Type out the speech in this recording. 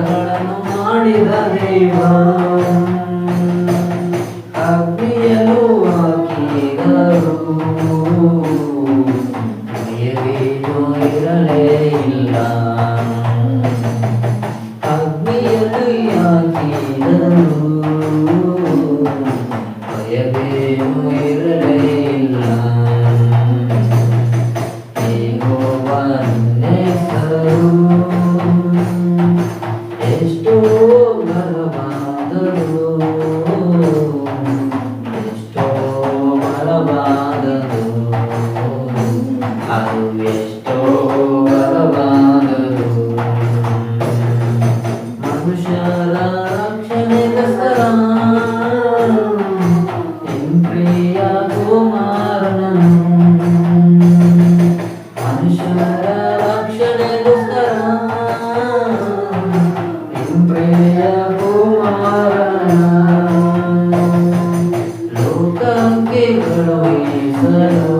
நடனம் ஆடித தெய்வம் Solo